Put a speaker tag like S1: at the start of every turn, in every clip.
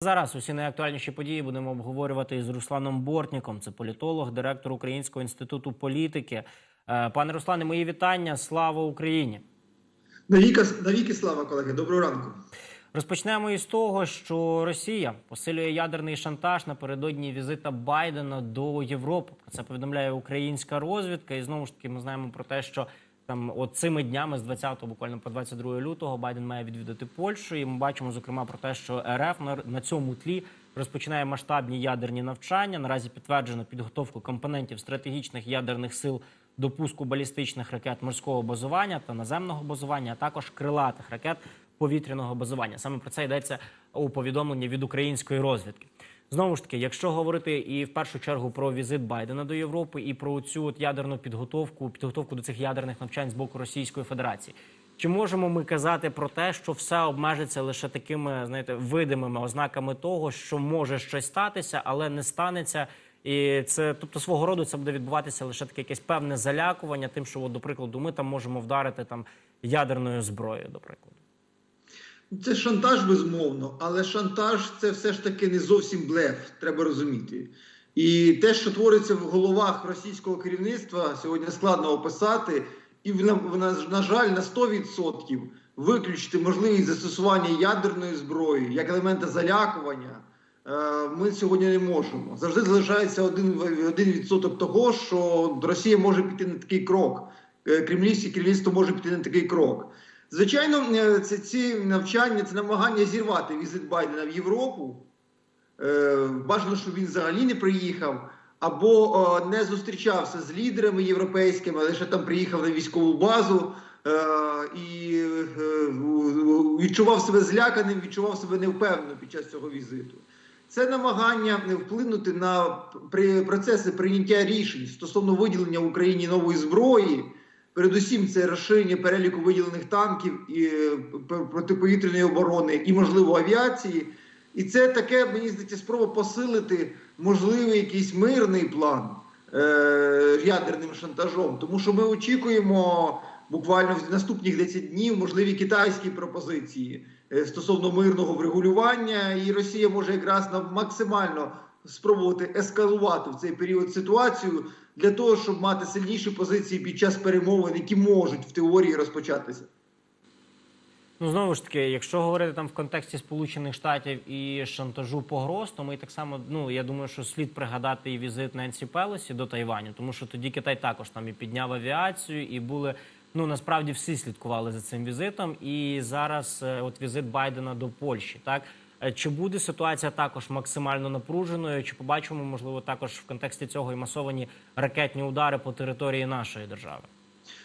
S1: Зараз усі найактуальніші події будемо обговорювати із Русланом Бортніком. Це політолог, директор Українського інституту політики. Е, Пане Руслане, мої вітання. Слава Україні!
S2: Навіки, навіки слава, колеги. Доброго ранку.
S1: Розпочнемо із того, що Росія посилює ядерний шантаж напередодні візита Байдена до Європи. Про це повідомляє українська розвідка. І знову ж таки, ми знаємо про те, що там от цими днями з 20 буквально по 22 лютого Байден має відвідати Польщу. І ми бачимо зокрема про те, що РФ на, на цьому тлі розпочинає масштабні ядерні навчання. Наразі підтверджено підготовку компонентів стратегічних ядерних сил до пуску балістичних ракет морського базування та наземного базування, а також крилатих ракет повітряного базування. Саме про це йдеться у повідомленні від української розвідки. Знову ж таки, якщо говорити і в першу чергу про візит Байдена до Європи і про цю от ядерну підготовку, підготовку до цих ядерних навчань з боку Російської Федерації, чи можемо ми казати про те, що все обмежиться лише такими, знаєте, видимими ознаками того, що може щось статися, але не станеться? І це, тобто, свого роду це буде відбуватися лише таке якесь певне залякування, тим, що, от, до прикладу, ми там можемо вдарити там ядерною зброєю, до прикладу.
S2: Це шантаж, безумовно, але шантаж це все ж таки не зовсім блеф, треба розуміти. І те, що твориться в головах російського керівництва, сьогодні складно описати, і на, на, на жаль, на 100% виключити можливість застосування ядерної зброї як елемента залякування. е, Ми сьогодні не можемо. Завжди залишається один, один відсоток того, що Росія може піти на такий крок. Е, Кремлівське керівництво може піти на такий крок. Звичайно, е, це ці навчання, це намагання зірвати візит Байдена в Європу. Е, Бажано, щоб він взагалі не приїхав, або е, не зустрічався з лідерами європейськими, лише там приїхав на військову базу і відчував себе зляканим, відчував себе невпевнено під час цього візиту. Це намагання вплинути на процеси прийняття рішень стосовно виділення Україні нової зброї. Передусім, це розширення переліку виділених танків і е, протиповітряної оборони і, можливо, авіації. І це таке, мені здається, спроба посилити можливий якийсь мирний план е- ядерним шантажом. Тому що ми очікуємо буквально в наступних 10 днів можливі китайські пропозиції е, стосовно мирного врегулювання, і Росія може якраз максимально спробувати ескалувати в цей період ситуацію для того, щоб мати сильніші позиції під час перемовин, які можуть в теорії розпочатися.
S1: Ну знову ж таки, якщо говорити там в контексті Сполучених Штатів і шантажу погроз, то ми так само, ну я думаю, що слід пригадати і візит Ненсі Пелосі до Тайваню, тому що тоді Китай також там і підняв авіацію, і були ну насправді всі слідкували за цим візитом. І зараз е, от візит Байдена до Польщі, так. Е, Чи буде ситуація також максимально напруженою? Чи побачимо, можливо, також в контексті цього і масовані ракетні удари по території нашої держави?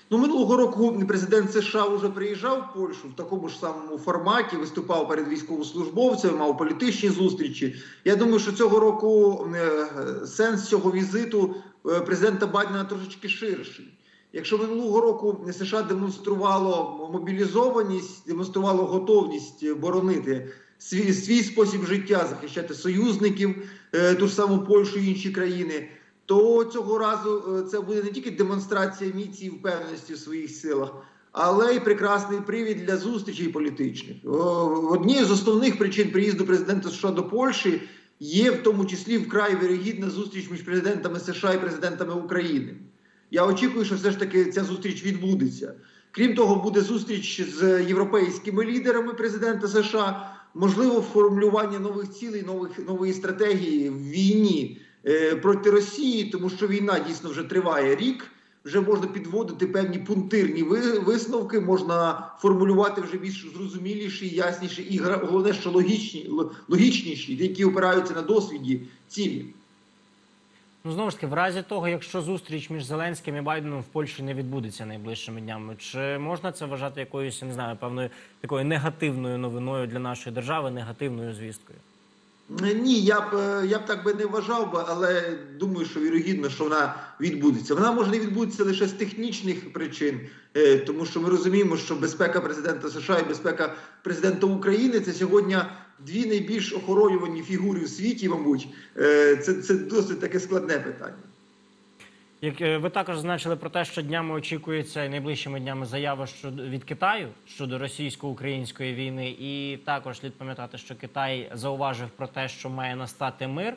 S2: Ну, минулого року президент США вже приїжджав в Польщу в такому ж самому форматі, виступав перед військовослужбовцями, мав політичні зустрічі. Я думаю, що цього року е, сенс цього візиту е, президента Байдена трошечки ширший. Якщо минулого року США демонструвало мобілізованість, демонструвало готовність боронити свій, свій спосіб життя, захищати союзників, е, ту ж саму Польщу і інші країни, то цього разу е, це буде не тільки демонстрація міції і впевненості в своїх силах, але й прекрасний привід для зустрічей політичних. Однією з основних причин приїзду президента США до Польщі є в тому числі вкрай вірогідна зустріч між президентами США і президентами України. Я очікую, що все ж таки ця зустріч відбудеться. Крім того, буде зустріч з європейськими лідерами президента США, можливо, формулювання нових цілей, нових нової стратегії в війні е, проти Росії, тому що війна дійсно вже триває рік. Вже можна підводити певні пунктирні ви- висновки, можна формулювати вже більш зрозуміліші, ясніші і головне, що логічні, логічніші, які опираються на досвіді цілі.
S1: Ну, знову ж таки, в разі того, якщо зустріч між Зеленським і Байденом в Польщі не відбудеться найближчими днями, чи можна це вважати якоюсь, я не знаю, певною такою негативною новиною для нашої держави, негативною звісткою?
S2: Е, Ні, я б е, я б так би не вважав але думаю, що вірогідно, що вона відбудеться. Вона може не відбудеться лише з технічних причин, е, тому що ми розуміємо, що безпека президента США і безпека президента України це сьогодні дві найбільш охоронювані фігури в світі, мабуть. Е, Це, це досить таке складне питання.
S1: Як е, ви також зазначили про те, що днями очікується найближчими днями заява щодо від Китаю щодо російсько-української війни, і також слід пам'ятати, що Китай зауважив про те, що має настати мир.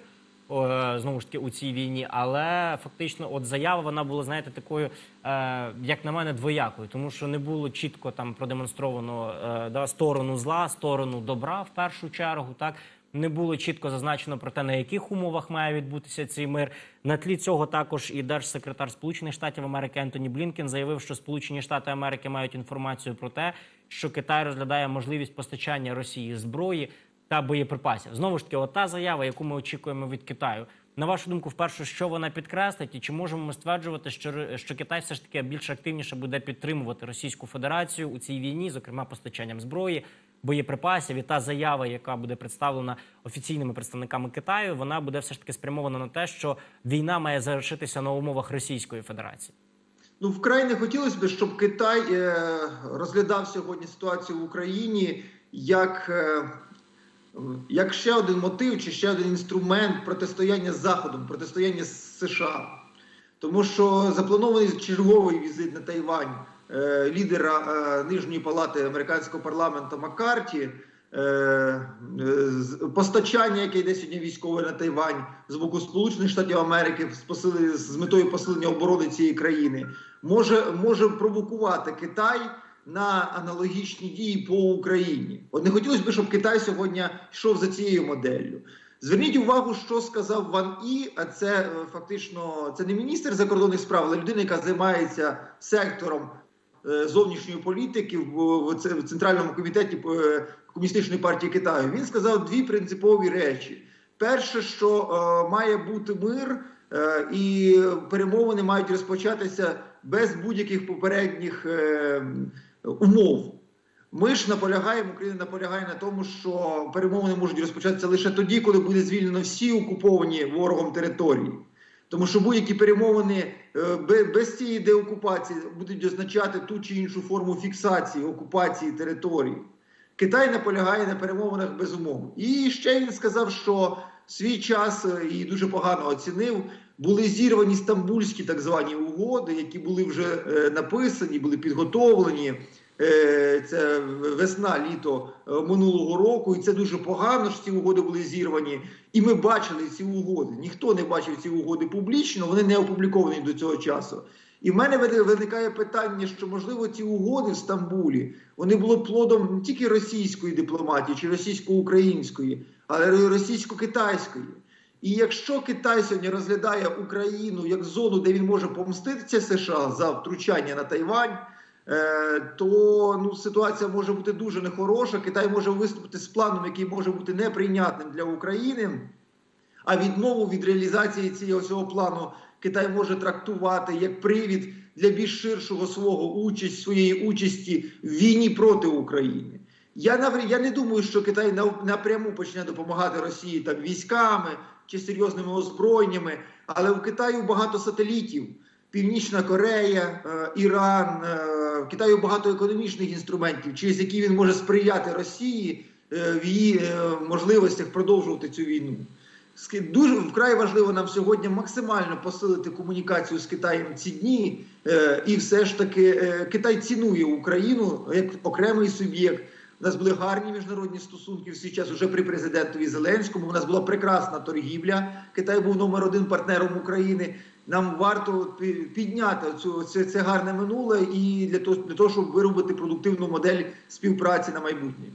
S1: Е, Знову ж таки у цій війні, але фактично, от заява вона була, знаєте, такою, е, як на мене, двоякою, тому що не було чітко там продемонстровано е, да, сторону зла, сторону добра в першу чергу. Так не було чітко зазначено про те, на яких умовах має відбутися цей мир. На тлі цього також і держсекретар Сполучених Штатів Америки Ентоні Блінкен заявив, що Сполучені Штати Америки мають інформацію про те, що Китай розглядає можливість постачання Росії зброї та боєприпасів. Знову ж таки, ота заява, яку ми очікуємо від Китаю. На вашу думку, вперше, що вона підкреслить, і чи можемо ми стверджувати, що, що Китай все ж таки більш активніше буде підтримувати Російську Федерацію у цій війні, зокрема постачанням зброї, боєприпасів, і та заява, яка буде представлена офіційними представниками Китаю, вона буде все ж таки спрямована на те, що війна має завершитися на умовах Російської Федерації.
S2: Ну, вкрай не хотілося б, щоб Китай е, розглядав сьогодні ситуацію в Україні як, е, як ще один мотив чи ще один інструмент протистояння з Заходом, протистояння з США. Тому що запланований черговий візит на Тайвань е, лідера е, Нижньої палати американського парламенту Маккарті, е, е, постачання, яке йде сьогодні військове на Тайвань з боку Сполучених Штатів Америки з, посили, з метою посилення оборони цієї країни, може, може провокувати Китай на аналогічні дії по Україні. От не хотілося б, щоб Китай сьогодні йшов за цією моделлю. Зверніть увагу, що сказав Ван І, а це е, фактично це не міністр закордонних справ, але людина, яка займається сектором е, зовнішньої політики в, в це- в центральному комітеті е, комуністичної партії Китаю. Він сказав дві принципові речі: перше, що має бути мир, і перемовини мають розпочатися без будь-яких попередніх умов. Ми ж наполягаємо, Україна наполягає на тому, що перемовини можуть розпочатися лише тоді, коли буде звільнено всі окуповані ворогом території. Тому що будь-які перемовини е, без цієї деокупації будуть означати ту чи іншу форму фіксації окупації території. Китай наполягає на перемовинах безумовно. І ще він сказав, що свій час е, і дуже погано оцінив. Були зірвані стамбульські так звані угоди, які були вже е, написані, були підготовлені. Е, Це весна, літо е, минулого року, і це дуже погано, що ці угоди були зірвані. І ми бачили ці угоди. Ніхто не бачив ці угоди публічно, вони не опубліковані до цього часу. І в мене виникає питання, що можливо ці угоди в Стамбулі вони були плодом не тільки російської дипломатії чи російсько-української, але й російсько-китайської. І якщо Китай сьогодні розглядає Україну як зону, де він може помститися США за втручання на Тайвань, е, то ну, ситуація може бути дуже нехороша. Китай може виступити з планом, який може бути неприйнятним для України. А відмову від реалізації цього плану Китай може трактувати як привід для більш ширшого свого участь, своєї участі в війні проти України. Я я не думаю, що Китай напряму почне допомагати Росії там військами чи серйозними озброєннями, але у Китаю багато сателітів. Північна Корея, е, Іран, е, в Китаю багато економічних інструментів, через які він може сприяти Росії е, в її можливостях продовжувати цю війну. Дуже вкрай важливо нам сьогодні максимально посилити комунікацію з Китаєм ці дні, і все ж таки Китай цінує Україну як окремий суб'єкт. У нас були гарні міжнародні стосунки в свій час уже при президентові Зеленському. У нас була прекрасна торгівля. Китай був номер один партнером України. Нам варто підняти цю це, це гарне минуле і для того, для того, щоб виробити продуктивну модель співпраці на майбутнє.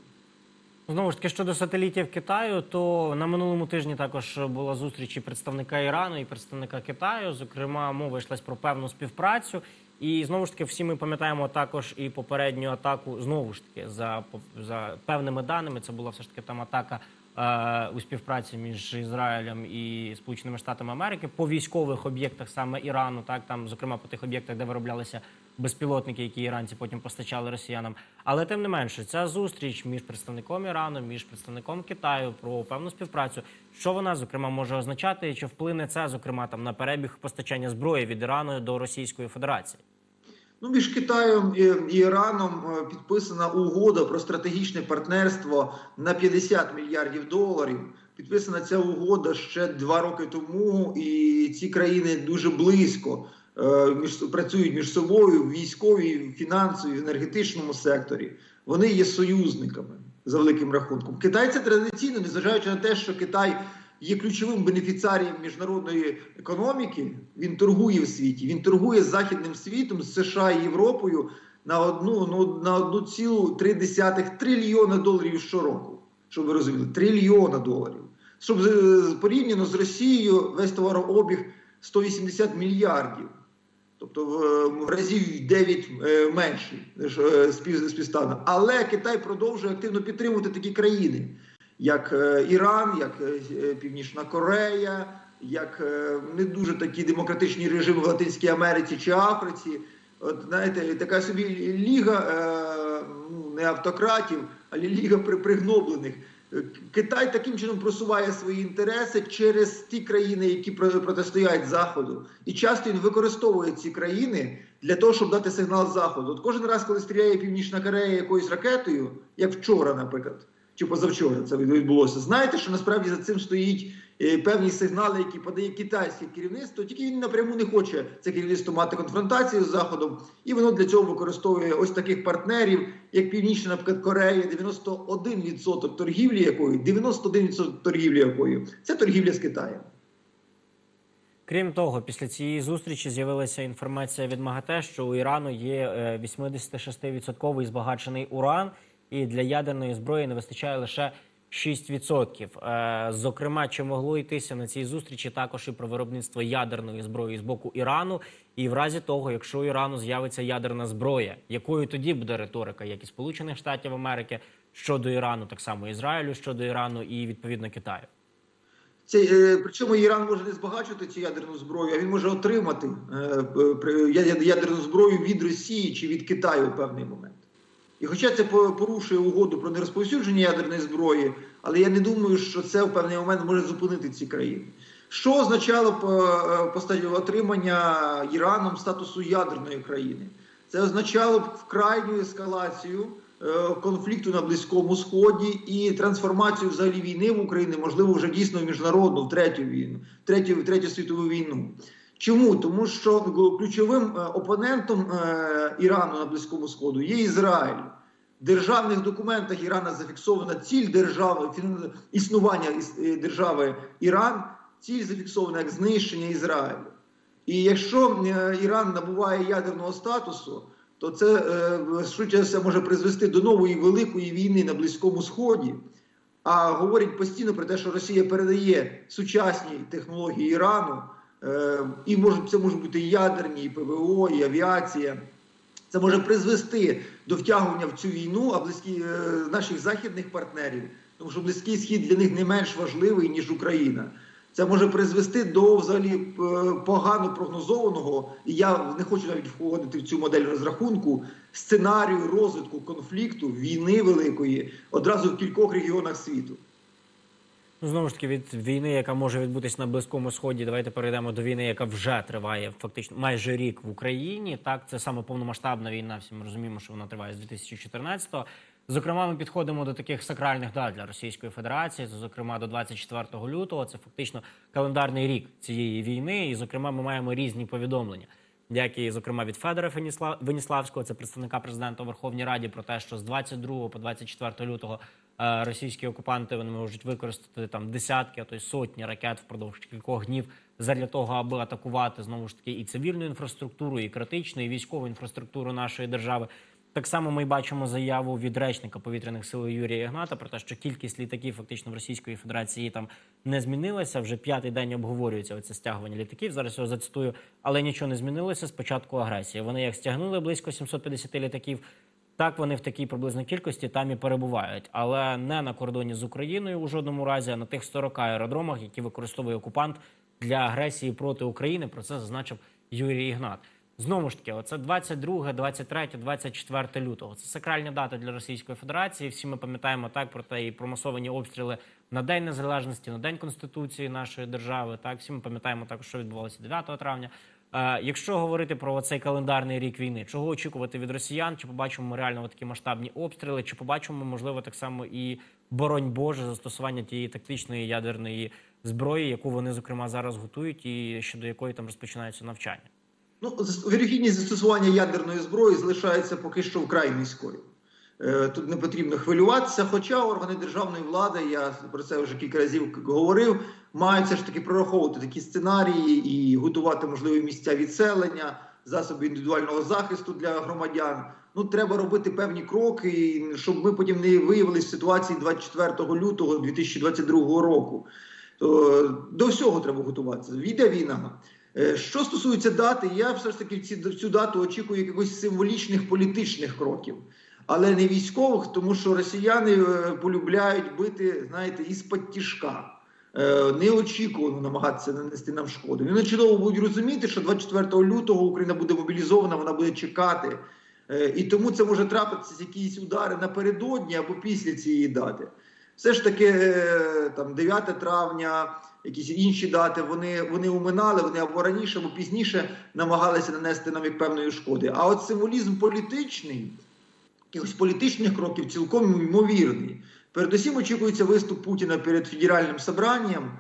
S1: Знову ж таки, щодо сателітів Китаю, то на минулому тижні також була зустріч і представника Ірану і представника Китаю. Зокрема, мова йшлась про певну співпрацю. І знову ж таки, всі ми пам'ятаємо також і попередню атаку. Знову ж таки, за за певними даними, це була все ж таки там атака е, у співпраці між Ізраїлем і Сполученими Штатами Америки по військових об'єктах саме Ірану, так там, зокрема, по тих об'єктах, де вироблялися безпілотники, які іранці потім постачали росіянам. Але тим не менше, ця зустріч між представником Ірану, між представником Китаю про певну співпрацю, що вона зокрема може означати, чи вплине це зокрема там на перебіг постачання зброї від Ірану до Російської Федерації?
S2: Ну, між Китаєм і Іраном е, підписана угода про стратегічне партнерство на 50 мільярдів доларів. Підписана ця угода ще два роки тому, і ці країни дуже близько е, між, працюють між собою в військовій, фінансовій, енергетичному секторі. Вони є союзниками за великим рахунком. Китай це традиційно, незважаючи на те, що Китай є ключовим бенефіціарієм міжнародної економіки. Він торгує в світі, він торгує з західним світом, з США і Європою на одну ну, на одну цілу три десятих трильйона доларів щороку. Щоб ви розуміли, трильйона доларів. Щоб порівняно з Росією весь товарообіг 180 мільярдів. Тобто в, разів 9 е, менший е, спів, співставно. Але Китай продовжує активно підтримувати такі країни, як е, Іран, як е, Північна Корея, як е, не дуже такі демократичні режими в Латинській Америці чи Африці. От знаєте, така собі ліга е, ну, не автократів, а ліга пригноблених. Е, Китай таким чином просуває свої інтереси через ті країни, які протистоять Заходу. І часто він використовує ці країни для того, щоб дати сигнал Заходу. От кожен раз, коли стріляє Північна Корея якоюсь ракетою, як вчора, наприклад, чи позавчора це відбулося, знаєте, що насправді за цим стоїть е, певні сигнали, які подає китайське керівництво, тільки він напряму не хоче це керівництво мати конфронтацію з Заходом, і воно для цього використовує ось таких партнерів, як Північна, наприклад, Корея, 91% торгівлі якої, 91% торгівлі якої це торгівля з Китаєм.
S1: Крім того, після цієї зустрічі з'явилася інформація від МАГАТЕ, що у Ірану є е, 86% збагачений уран, і для ядерної зброї не вистачає лише 6%. Е, Зокрема, чи могло йтися на цій зустрічі також і про виробництво ядерної зброї з боку Ірану, і в разі того, якщо у Ірану з'явиться ядерна зброя, якою тоді буде риторика, як і Сполучених Штатів Америки щодо Ірану, так само Ізраїлю щодо Ірану і відповідно Китаю.
S2: Це, е, причому Іран може не збагачувати цю ядерну зброю, а він може отримати е, ядерну зброю від Росії чи від Китаю в певний момент. І хоча це порушує угоду про нерозповсюдження ядерної зброї, але я не думаю, що це в певний момент може зупинити ці країни. Що означало б е, отримання Іраном статусу ядерної країни? Це означало б крайню ескалацію е, конфлікту на Близькому Сході і трансформацію взагалі війни в Україні, можливо, вже дійсно в міжнародну, в третю війну, в третю, в третю світову війну. Чому? Тому що ключовим е, опонентом е, Ірану на Близькому Сходу є Ізраїль. В державних документах Ірана зафіксована ціль держави існування е, держави Іран, ціль зафіксована як знищення Ізраїлю. І якщо е, Іран набуває ядерного статусу, то це е, швидше може призвести до нової великої війни на Близькому Сході. А говорять постійно про те, що Росія передає сучасні технології Ірану, е, і можуть це можуть бути і ядерні, і ПВО, і авіація. Це може призвести до втягування в цю війну, а близькі е, наших західних партнерів, тому що близький схід для них не менш важливий ніж Україна. Це може призвести до взагалі е, погано прогнозованого, і я не хочу навіть входити в цю модель розрахунку сценарію розвитку конфлікту, війни великої одразу в кількох регіонах світу.
S1: Ну, знову ж таки, від війни, яка може відбутись на близькому сході, давайте перейдемо до війни, яка вже триває фактично майже рік в Україні. Так, це саме повномасштабна війна. Всі ми розуміємо, що вона триває з 2014-го. Зокрема, ми підходимо до таких сакральних дат для Російської Федерації. Зокрема, до 24 лютого. Це фактично календарний рік цієї війни. І, зокрема, ми маємо різні повідомлення. Як і, зокрема, від Федора Веніславського, це представника президента Верховній Раді, про те, що з 22 по 24 лютого російські окупанти вони можуть використати там десятки, а то й сотні ракет впродовж кількох днів задля того, аби атакувати знову ж таки і цивільну інфраструктуру, і критичну, і військову інфраструктуру нашої держави. Так само ми бачимо заяву від речника повітряних сил Юрія Ігната про те, що кількість літаків фактично в Російської Федерації там не змінилася. Вже п'ятий день обговорюється оце стягування літаків. Зараз його зацитую, але нічого не змінилося з початку агресії. Вони як стягнули близько 750 літаків. Так, вони в такій приблизно кількості там і перебувають, але не на кордоні з Україною у жодному разі, а на тих 40 аеродромах, які використовує окупант для агресії проти України. Про це зазначив Юрій Ігнат. Знову ж таки, оце 22, 23, 24 лютого. Це сакральні дати для Російської Федерації. Всі ми пам'ятаємо так про те і про масовані обстріли на День Незалежності, на День Конституції нашої держави. Так, всі ми пам'ятаємо також, що відбувалося 9 травня. Якщо говорити про цей календарний рік війни, чого очікувати від росіян? Чи побачимо ми реально такі масштабні обстріли? Чи побачимо можливо так само і боронь Боже застосування тієї тактичної ядерної зброї, яку вони зокрема зараз готують, і щодо якої там розпочинаються навчання?
S2: Ну, вірогідність застосування ядерної зброї залишається поки що вкрай низькою. Е, Тут не потрібно хвилюватися, хоча органи державної влади, я про це вже кілька разів говорив, мають все ж таки прораховувати такі сценарії і готувати можливі місця відселення, засоби індивідуального захисту для громадян. Ну, треба робити певні кроки, щоб ми потім не виявилися в ситуації 24 лютого 2022 року. То до всього треба готуватися. Війде війна. Е, Що стосується дати, я все ж таки в ці- в цю дату очікую якихось символічних політичних кроків, але не військових, тому що росіяни е, полюбляють бити, знаєте, із-під тішка. Е, Неочікувано намагатися нанести нам шкоду. Вони чудово будуть розуміти, що 24 лютого Україна буде мобілізована, вона буде чекати. Е, І тому це може трапитися якісь удари напередодні або після цієї дати. Все ж таки, е, там 9 травня, якісь інші дати, вони, вони уминали, вони або раніше, або пізніше намагалися нанести нам як певної шкоди. А от символізм політичний, якихось політичних кроків цілком ймовірний. Передусім очікується виступ Путіна перед федеральним собранням.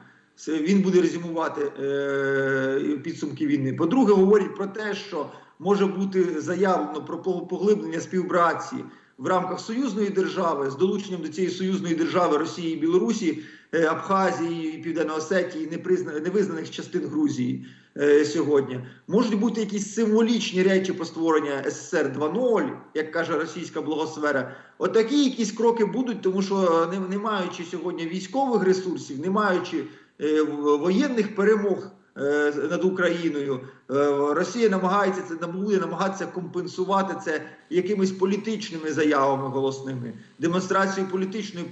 S2: Він буде резюмувати е, підсумки війни. По-друге, говорять про те, що може бути заявлено про поглиблення співпраці в рамках союзної держави з долученням до цієї союзної держави Росії і Білорусі, е, Абхазії, Південної Осетії, невизнаних частин Грузії е, сьогодні. Можуть бути якісь символічні речі по створення СССР 2.0, як каже російська благосфера. Отакі якісь кроки будуть, тому що не, не маючи сьогодні військових ресурсів, не маючи е, воєнних перемог. Е, Над Україною Е, Росія намагається це буде намагатися компенсувати це якимись політичними заявами голосними, демонстрацією політичної е,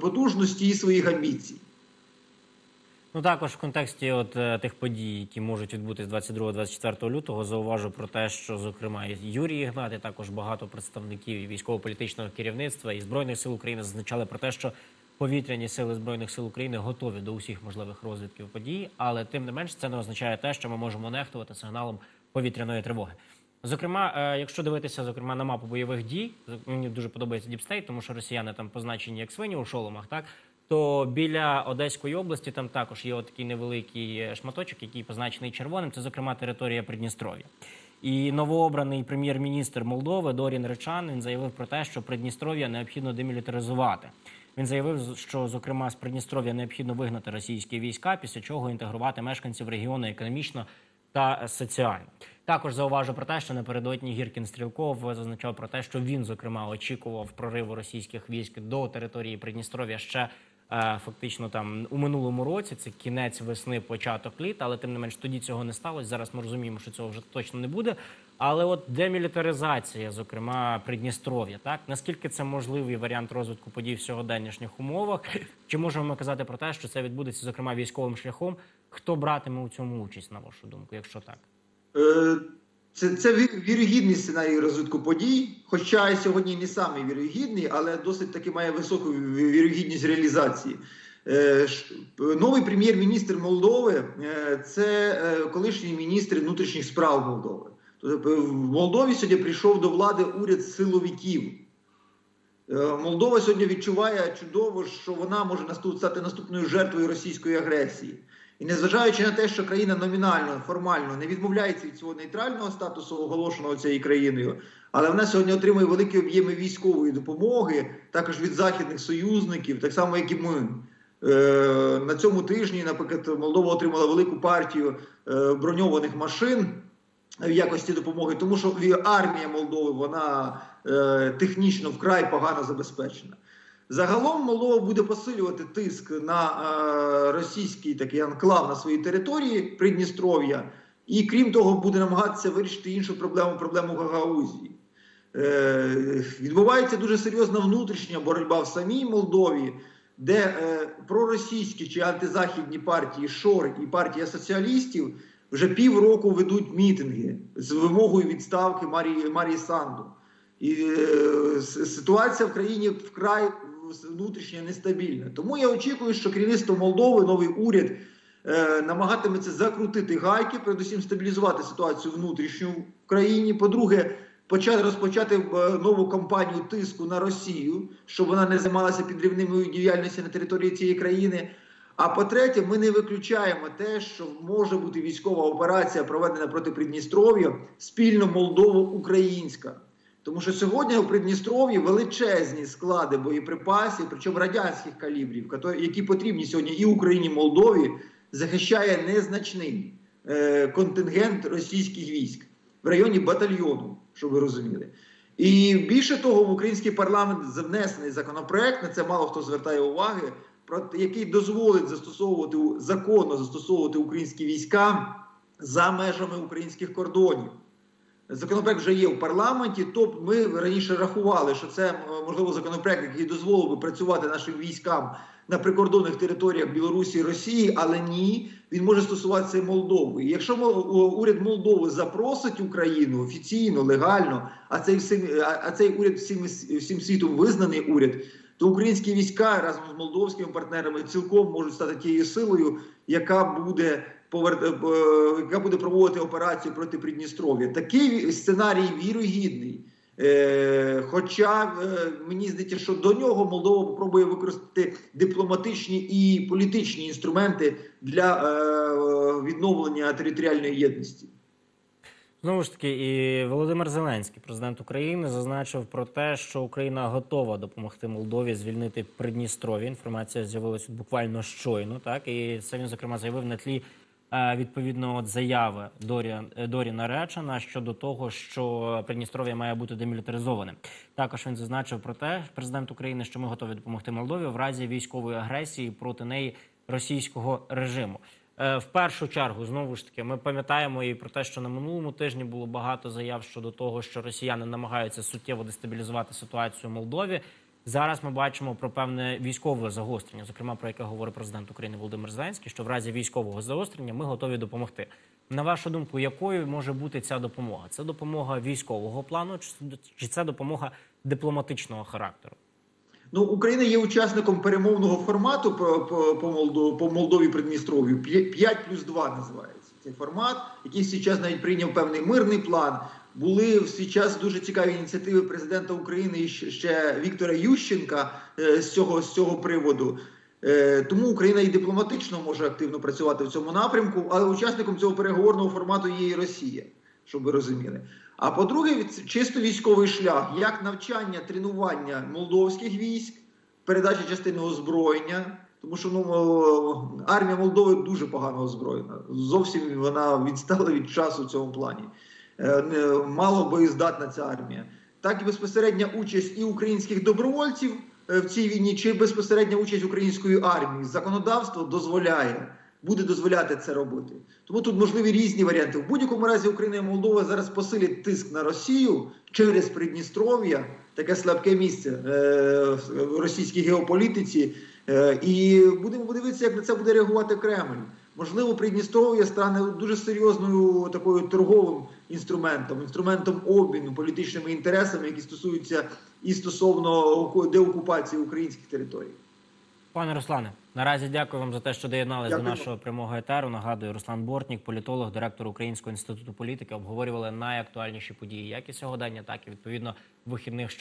S2: потужності і своїх амбіцій.
S1: Ну також в контексті от тих подій, які можуть відбутись 22-24 лютого, зауважу про те, що зокрема Юрій Ігнат, і також багато представників військово-політичного керівництва і збройних сил України зазначали про те, що повітряні сили збройних сил України готові до усіх можливих розвідків подій, але тим не менш це не означає те, що ми можемо нехтувати сигналом повітряної тривоги. Зокрема, е, якщо дивитися зокрема на мапу бойових дій, мені дуже подобається Діпстейт, тому що росіяни там позначені як свині у шоломах, так то біля Одеської області там також є такий невеликий е, шматочок, який позначений червоним. Це зокрема територія Придністров'я. І новообраний прем'єр-міністр Молдови Дорін Речан він заявив про те, що Придністров'я необхідно демілітаризувати. Він заявив, що зокрема з Придністров'я необхідно вигнати російські війська, після чого інтегрувати мешканців регіону економічно та соціально. Також зауважу про те, що напередодні Гіркін Стрілков зазначав про те, що він зокрема очікував прориву російських військ до території Придністров'я ще е, фактично там у минулому році. Це кінець весни, початок літа, але тим не менш тоді цього не сталося. Зараз ми розуміємо, що цього вже точно не буде. Але от демілітаризація, зокрема Придністров'я, так наскільки це можливий варіант розвитку подій в сьогоднішніх умовах? Чи можемо ми казати про те, що це відбудеться зокрема військовим шляхом? Хто братиме у цьому участь, на вашу думку, якщо так?
S2: Е, Це, це вірогідний сценарій розвитку подій, хоча сьогодні не самий вірогідний, але досить таки має високу вірогідність реалізації. Е, Новий прем'єр-міністр Молдови е, це колишній міністр внутрішніх справ Молдови. В Молдові сьогодні прийшов до влади уряд силовиків. Е, Молдова сьогодні відчуває чудово, що вона може стати наступною жертвою російської агресії. І незважаючи на те, що країна номінально, формально не відмовляється від свого нейтрального статусу, оголошеного цією країною, але вона сьогодні отримує великі об'єми військової допомоги, також від західних союзників, так само як і ми. Е, на цьому тижні, наприклад, Молдова отримала велику партію е, броньованих машин в якості допомоги, тому що армія Молдови вона е, технічно вкрай погано забезпечена. Загалом Молдова буде посилювати тиск на е, російський такий анклав на своїй території Придністров'я, і крім того, буде намагатися вирішити іншу проблему проблему Гагаузії. Е, відбувається дуже серйозна внутрішня боротьба в самій Молдові, де е, проросійські чи антизахідні партії ШОР і партія соціалістів вже півроку ведуть мітинги з вимогою відставки Марії, Марії Санду. І е, ситуація в країні вкрай внутрішньо нестабільна. Тому я очікую, що керівництво Молдови, новий уряд, е, намагатиметься закрутити гайки, передусім стабілізувати ситуацію внутрішню в країні. По-друге, почати розпочати е, нову кампанію тиску на Росію, щоб вона не займалася підривною діяльністю на території цієї країни. А по-третє, ми не виключаємо те, що може бути військова операція, проведена проти Придністров'я, спільно молдово-українська. Тому що сьогодні у Придністров'ї величезні склади боєприпасів, причому радянських калібрів, які потрібні сьогодні і Україні, і Молдові, захищає незначний е, контингент російських військ в районі батальйону, щоб ви розуміли. І більше того, в український парламент внесений законопроект, на це мало хто звертає уваги, який дозволить застосовувати законно застосовувати українські війська за межами українських кордонів. Законопроект вже є в парламенті. Тобто ми раніше рахували, що це можливо законопроект, який дозволив би працювати нашим військам на прикордонних територіях Білорусі і Росії, але ні, він може стосуватися Молдови. І якщо уряд Молдови запросить Україну офіційно, легально, а цей всім, а цей уряд всім, всім світом визнаний уряд, то українські війська разом з молдовськими партнерами цілком можуть стати тією силою, яка буде повер... е, яка буде проводити операцію проти Придністров'я. Такий сценарій вірогідний. Е, хоча е, мені здається, що до нього Молдова попробує використати дипломатичні і політичні інструменти для відновлення територіальної єдності.
S1: Знову ж таки, і Володимир Зеленський, президент України, зазначив про те, що Україна готова допомогти Молдові звільнити Придністров'я. Інформація з'явилася буквально щойно. Так і це він зокрема заявив на тлі е, відповідно от заяви Дорі, Дорі Наречена щодо того, що Придністров'я має бути демілітаризованим. Також він зазначив про те, президент України, що ми готові допомогти Молдові в разі військової агресії проти неї російського режиму. Е, В першу чергу, знову ж таки, ми пам'ятаємо і про те, що на минулому тижні було багато заяв щодо того, що росіяни намагаються суттєво дестабілізувати ситуацію в Молдові. Зараз ми бачимо про певне військове загострення, зокрема про яке говорить президент України Володимир Зеленський, що в разі військового загострення ми готові допомогти. На вашу думку, якою може бути ця допомога? Це допомога військового плану, чи- чи це допомога дипломатичного характеру?
S2: Ну, Україна є учасником перемовного формату по, по, Молдові, по Молдові Придністров'ю. 5 плюс 2 називається цей формат, який в час навіть прийняв певний мирний план. Були в свій час дуже цікаві ініціативи президента України і ще- ще Віктора Ющенка е, з цього, з цього приводу. Е, Тому Україна і дипломатично може активно працювати в цьому напрямку, але учасником цього переговорного формату є і Росія, щоб ви розуміли. А по-друге, чисто військовий шлях, як навчання, тренування молдовських військ, передача частини озброєння. Тому що ну, армія Молдови дуже погано озброєна. Зовсім вона відстала від часу в цьому плані. Е, Мало боєздатна ця армія. Так і безпосередня участь і українських добровольців е, в цій війні, чи безпосередня участь української армії. Законодавство дозволяє, буде дозволяти це робити. Тому тут можливі різні варіанти. В будь-якому разі Україна і Молдова зараз посилять тиск на Росію через Придністров'я, таке слабке місце е, в російській геополітиці. Е, і будемо подивитися, як на це буде реагувати Кремль. Можливо, Придністров'я стане дуже серйозною такою торговим інструментом, інструментом обміну політичними інтересами, які стосуються і стосовно деокупації українських територій.
S1: Пане Руслане, наразі дякую вам за те, що доєдналися до нашого прямого етеру. Нагадую, Руслан Бортнік, політолог, директор Українського інституту політики, обговорювали найактуальніші події, як і сьогодення, так і відповідно вихідних.